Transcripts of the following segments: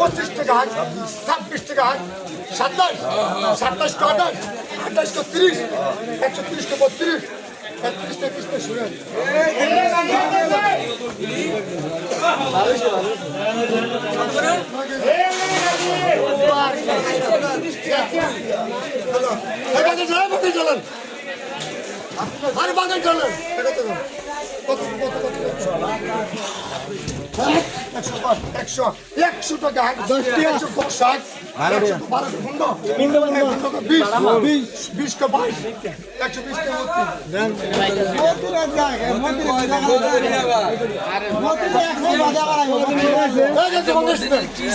পঁচিশ টাকা হাট ছাব্বিশ টাকা হাট সাতাশ সাতাশ টো আঠাশ আঠাশ টো তিরিশ একশো তিরিশ টো বত্রিশ একত্রিশ টো একত্রিশ টো শুনে চলেন আর বাকি চলেন কত কত কত একশো একশো টাকা একশো ষাট একশো বারো পনেরো বিশ বিশ বিশ বাইশ একশো বিশ টা ত্রিশ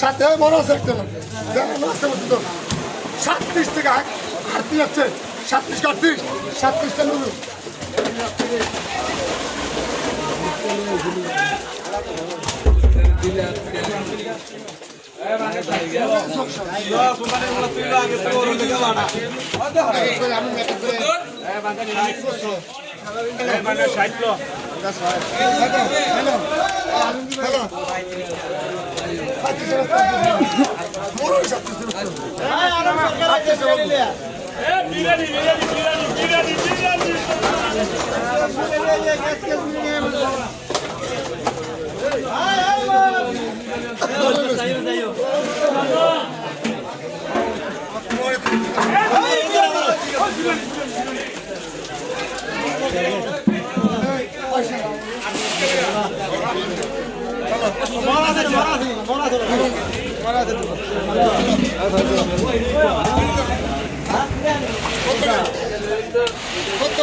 সাথে বড় আছে একটা সাতত্রিশ টাকা আটত্রিশ যাচ্ছে সাতত্রিশ আটত্রিশ? সাতত্রিশটা নুরু বিরিয়ানি বিরিয়ানি বিরিয়ানি বিরিয়ানি বিরিয়ানি কত